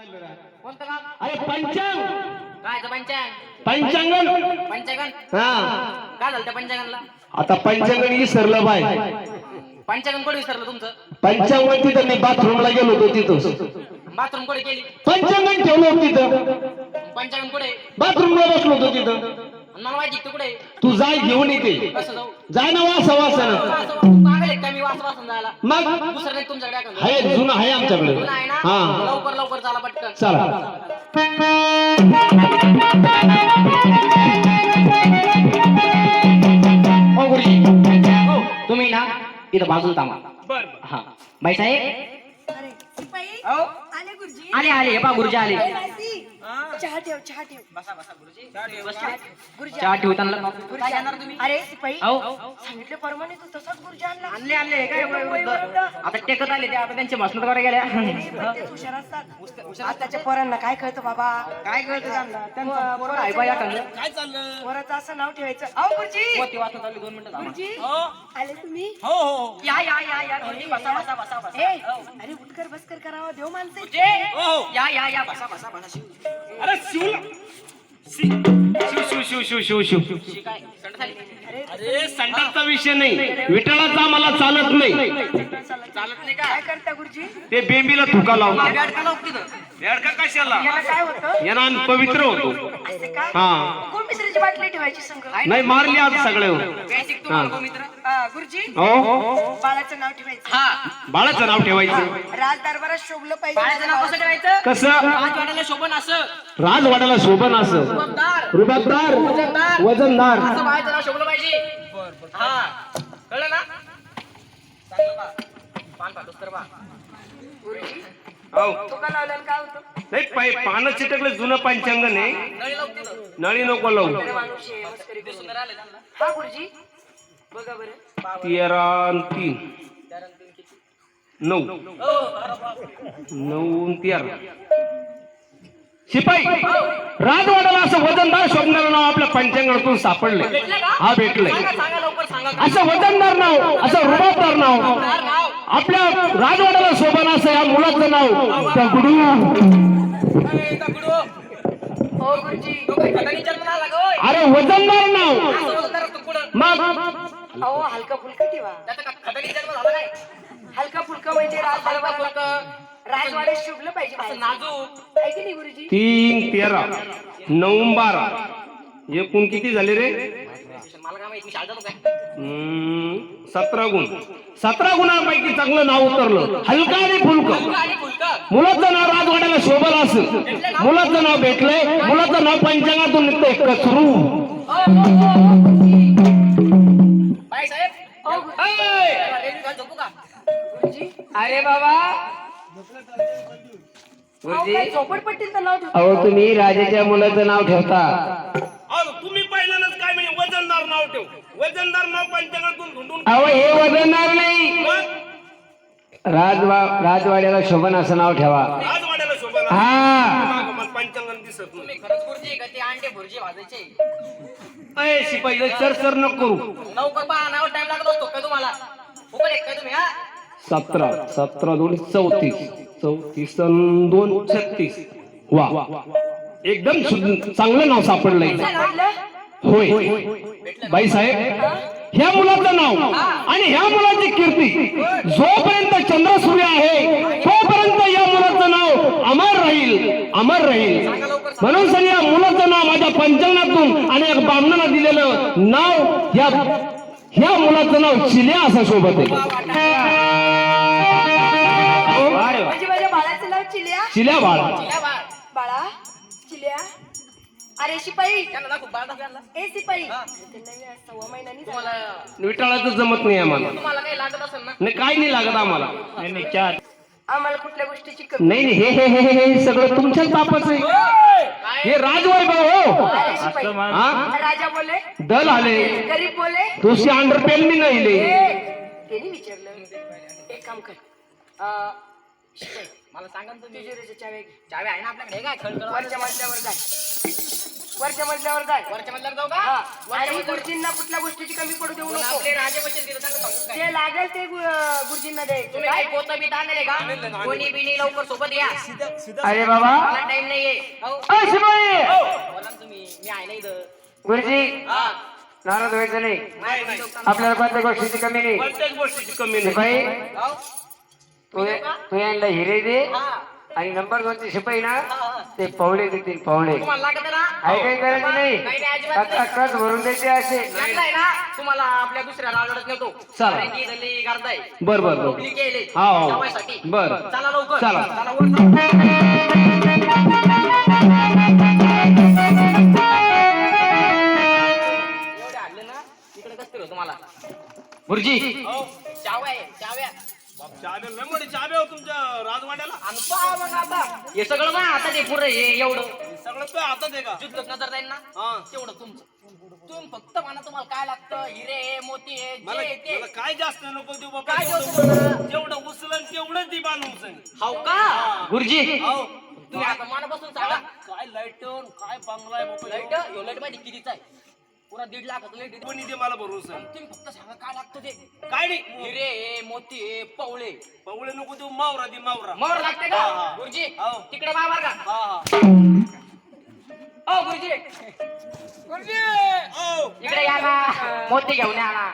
कोणतं काम अरे पंचांग! काय पंचांग? पंचांगण! पंचांगण? हा. काय झालं त्या पंचांगणला? आता पंचांगण विसरलं बाय. पंचांगण कोणी विसरलं तुमचं? पंचांगण तिथं मी बाथरूमला गेलो होतो तिथं. बाथरूम कोणी केली? पंचांगण ठेवलं होतं तिथं. पंचांगण कुठे? बाथरूमला बसलो होतो तिथं. मला माहिती तू कुठे? तू जाय घेऊन येते कसं जाऊ? जाय ना वासा वासानं पागल आहे का मी वाच वाचून जायला. मग? दुसरं. आहे जुनं आहे आमच्याकडे. तुला आहे ना? हा. लवकर लवकर चला पटकन. चला. हो गुरुजी. हो. तुम्ही ना इथं बाजूला थांबा. हा. बाई साहेब आले गुरुजी. आले आले. हे पा गुरुजी आले. चहा ठेव चहा ठेव. गुरुजी. चहा ठेवताना अरे हो. सांगितलं परमाने तू तसाच गुरुजी आणला. आणले आणले. काय? आता टेकत आले ते आता त्यांचे भाषण करायला गेल्या ते हुशार असतात. आताच्या पोरांना काय कळतं बाबा? काय कळतं त्यांना त्यांचं पोरं आहे बा एखादं. पोराचं असं नाव ठेवायचं. अहो गुरुजी! चालली दोन मिनिटं. गुरुजी! आले तुम्ही? या या या या गुरुजी, बसा बसा बसा बसा. ए अरे उठकर बसकर करावं देव माणसं गुरुजी, या या या बसा बसा बसा. शिव अरे शिव शिव शिव शिव शिव शिव. शी काय? संड झाली. अरे संडासचा विषय नाही. विठ्ठलाचा मला चालत नाही. चालत नाही का? काय करता गुरुजी? ते बेंबीला थुका लावून. बॅट का लावू तिथं. का कशाला? याला काय होतं? यांना पवित्र होतो. असं का? हा. गोमित्राची बाटली ठेवायची संघ नाही मारली आज सगळे बेसिक तुम्हाला गो मित्र? गुरुजी? हो. बाळाचं नाव ठेवायचं. हा. बाळाचं नाव ठेवायचं. राज दरबारात शोभलं बाळाचं नाव कसं पाहिजे करायचं कसं? पाच वाटायला शोभन असं. राजवाड्याला शोभन असं. रुबाबदार. रुबाबदार. वजनदार. वजनदार. असं बाळाचं नाव शोभलं पाहिजे. हा. कळलं ना? चांगलं. पान तर. गुरुजी हो. तुका लावल्यानं काय होतं नाही पाय पानं चिटकले जुनं पंचांगण आहे नळी लावू तिथं. नळी नको लावू अरे माणूस आहे, मस्करी किती करू. सुंदर आले त्यांना. हा गुरुजी बघा बरं तेरा आणि तीन किती? नऊ हो, अरे. नऊ आणि तेरा शिपाई राजवाड्याला असं वजनदार शोभणारं नाव आपल्या पंचांगणातून सापडले भेटलं का? हा भेटलंय सांगा सांगा लवकर सांगा का? असं वजनदार नाव असं रुबाबदार नाव. आपल्या राजवाड्याला शोभन असं या मुलाचं नाव दगडू ए, दगडू. गुरुजी तो काय खतानी जन्माला आला का, ओय? अरे वजनदार नाव. मग अहो हलका फुलका ठेवा? हलका फुलका म्हणजे राज राजवाड्यात शोभलं पाहिजे. आहे की नाही गुरुजी तीन तेरा नऊ बारा एकूण किती झाले रे मला काय माहिती हम्म, सतरा गुण. सतरा गुणांपैकी चांगलं नाव उतरलं. हलका आणि फुलकं. मुलाचं नाव राजवाड्याला शोभल असं मुलाचं नाव भेटलंय. मुलाचं नाव पंचांगातून निघतंय कचरू. हो गुरुजी अरे बाबा. अहो तुम्ही राजाच्या मुलाचं नाव ठेवता अहो, तुम्ही पहिल्यांदाच काय म्हणजे वजनदार नाव ठेव वजनदार नाव पंचांगातून धुंडून अहो हे वजनदार नाही. राजवा राजवाड्याला शोभन असं नाव ठेवा. राजवाड्याला शोभा हा. मला पंचांगण दिसत नाही. तुम्ही खरंच गुरुजी का ते अंडे भुर्जी अय शिपाई सर सर नको करू. लवकर पहा नाव टाइम लागत असतो काय तुम्हाला? फुकट आहे काय तुम्ही हा? सतरा सतरा दोन चौतीस. चौतीस अन दोन छत्तीस. वा. एकदम शुद्ध- चांगलं नाव सापडलंय. काय होय. बाई साहेब ह्या मुलाचं नाव आणि ह्या मुलाची कीर्ती जोपर्यंत चंद्र सूर्य आहे तोपर्यंत या मुलाचं नाव अमर राहील अमर राहील. म्हणून सर या मुलाचं नाव माझ्या पंचांगातून आणि एक ब्राह्मणाला दिलेलं नाव या ह्या मुलाचं नाव चिल्या असं सोबत आहे. माझ्या बाळाचं नाव चिल्या चिल्या बाळा. बाळा. चिल्या अरे शिपाई त्यांना दाखव बाळ यांना. ए शिपाई सव्वा महिन्यानी झाला. तुम्हाला विटाळाचं जमत नाही आम्हाला. तुम्हाला काही लागत असेल ना? नाही काय नाही लागत आम्हाला. नाही नाही चार. आम्हाला कुठल्या गोष्टीची कमी नाही नाही हे हे हे हे हे सगळं तुमच्याच बापाचं आहे. काय? हे राजवैभव हो. अरे शिपाई हा? राजा बोले दल आले. गरीब बोले दुसरी अंडरपेन मी नाही ए, त्यांनी विचारलं. एक काम कर. अं, शिपाई मला सांगा ना तुम्ही. तिजोरीच्या चाव्या घे. चावी आहे ना आपल्याकडे. हे काय खळखळ वरच्या मजल्यावर जाय. वरच्या मजल्यावर जाय. वरच्या मधल्यावर जाऊ हा. का आणि गुरुजींना कुठल्या गोष्टीची कमी पडू देऊ नको. आपले राजे बच्चे दिलं त्यांना सांगू काय? जे लागेल ते गु- गुरुजींना द्यायचं तुम्ही आणले का? कोणी बिनी लवकर सोबत या. अरे बाबा. मला टाइम नाहीये. हो अ, शिपाई बोला ना तुम्ही. मी आहे ना इथं. गुरुजी! हा. नाराज व्हायचं नाही. नाही नाही. आपल्याला कोणत्या गोष्टीची कमी नाही. कोणत्याच गोष्टीची कमी नाही? शिपाई हो? तू तू यांना हिरे दे. हा. आणि नंबर दोनचे शिपाई ना. हा. ते पवळे देतील पवळे तुम्हाला लागत ना काही नाही नाही नाही अजिबात कच्चा नाही. कच भरून द्यायचे असे लागलाय ना तुम्हाला आपल्या दुसऱ्या राजवाड्यात नेतो चला. कारण की इथं लई गर्दी आहे. बर बर केले हा, हो. जेवायसाठी. बर. चला लवकर चला. चला वर जाऊ. एवढे आणले ना इकडे कसं होतं तुम्हाला गुरुजी हो चाबे मोठी चाबे हो तुमच्या राजवाड्याला. आणि पहा मग आता. हे सगळं ना आता ते पुरं हे एवढं. हे सगळं तो हातात आहे का? नजर जाईल ना? हा. तेवढं तुमचं. तुम्ही फक्त म्हणा तुम्हाला काय लागतं हिरे मोती हे मला जे ते. मला काय जास्त नको देऊ बाबा काय देऊ जेवढं- तुम्हाला? जेवढं उचलन तेवढंच ती बांधून उचल हाव का? गुरुजी. तुम्ही आता मनापासून सांगा. काय लाइट काय बंगला आहे बाबा? लाइट यो लाइट माहिती कितीचा आहे? पुरा दीड दे मला भरोसा? तुम्ही फक्त सांगा काय लागतं ते? काय नाही. हिरे हे मोती हे पवळे. पवळे नको देऊ मावरा दे मावरा. मोर लागते का? हा, हा. गुरुजी हो. तिकडे बाबा का? हा हा. ओ गुरुजी. हो. इकडे या ना. मोती घेऊन या ना.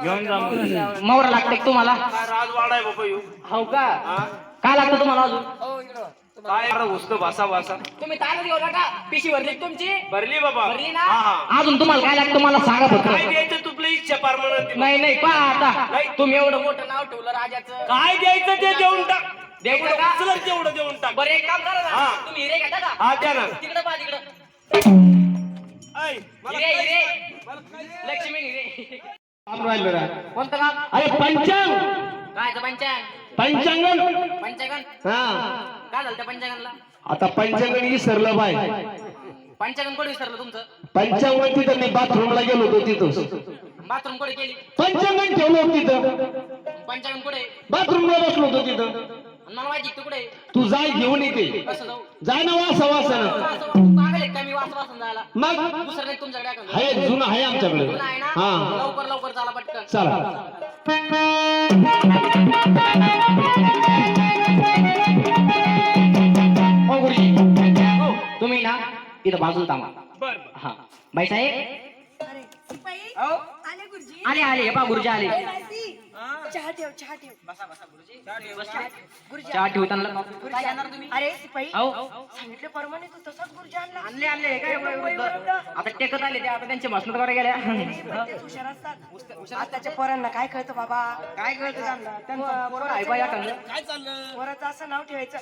घेऊन जा मोर लागते का तुम्हाला? काय राजवाडा आहे बाबा येऊ. हो का? हा. काय लागतं तुम्हाला अजून? हो काय भासा भासा? तुम्ही नका. पिशी भरली तुमची? भरली बाबा. भरली ना? हा हा. अजून तुम्हाला काय लागतं मला सांगा काय फक्त द्यायचं तुपली इच्छा परमनंट नाही नाही पहा आता. तुम्ही एवढं मोठं नाव ठेवलं राजाचं. काय द्यायचं ते देऊन टाक. द्यायचं जेवढं का? उचलन तेवढं देऊन टाक. बरं एक काम करा ना. हा. तुम्ही हिरे घेता का हा द्या ना. तिकडे पहा तिकडं. ऐ, मला हिरे लक्ष्मी हिरे. कोणतं काम? अरे पंचांग. काय पंचांग? पंचांगण. पंचांगण? हा. काय झालं त्या पंचांगणला आता पंचांगण विसरलं बाय. पंचांगण कोणी विसरलं तुमचं? पंचांगण तिथं मी बाथरूमला गेलो होतो तिथं. बाथरूम कोणी केली पंचांगण ठेवलं होतं तिथं. पंचांगण कुठे? बाथरूमला बसलो होतो तिथं. आणि मला माहिती तू कुठे? तू जाय घेऊन येते कसं जाऊ? जाय ना वासा वासन पागल आहे का मी वाचला वाचून जायला? मग? दुसरं नाही तुमच्याकडे आहे का? आहे जुनं आहे आमच्याकडे. जुनं आहे ना? हा. लवकर लवकर चला पटकन. चला. इथं बाजूला थांबा. बर हा. बाई साहेब? अरे शिपाई हो आले गुरुजी. आले आले. हे पहा गुरुजी आले. चहा ठेव चहा ठेव. बसा बसा गुरुजी. चहा ठेवताना काय आणणार तुम्ही? अरे शिपाई हो सांगितलं प्रमाणे तू तसाच गुरुजी आणला. आणले आणले. हे काय एवढं? आता टेकत आले ते. आता त्यांचे मसनत करायला गेल्या. पण हुशार असतात. आताच्या पोरांना काय कळतं बाबा? काय कळतं त्यांना? त्यांचं पोरं- आहे बा या ठिकाणी. काय चाललं? पोराचं असं नाव ठेवायचं.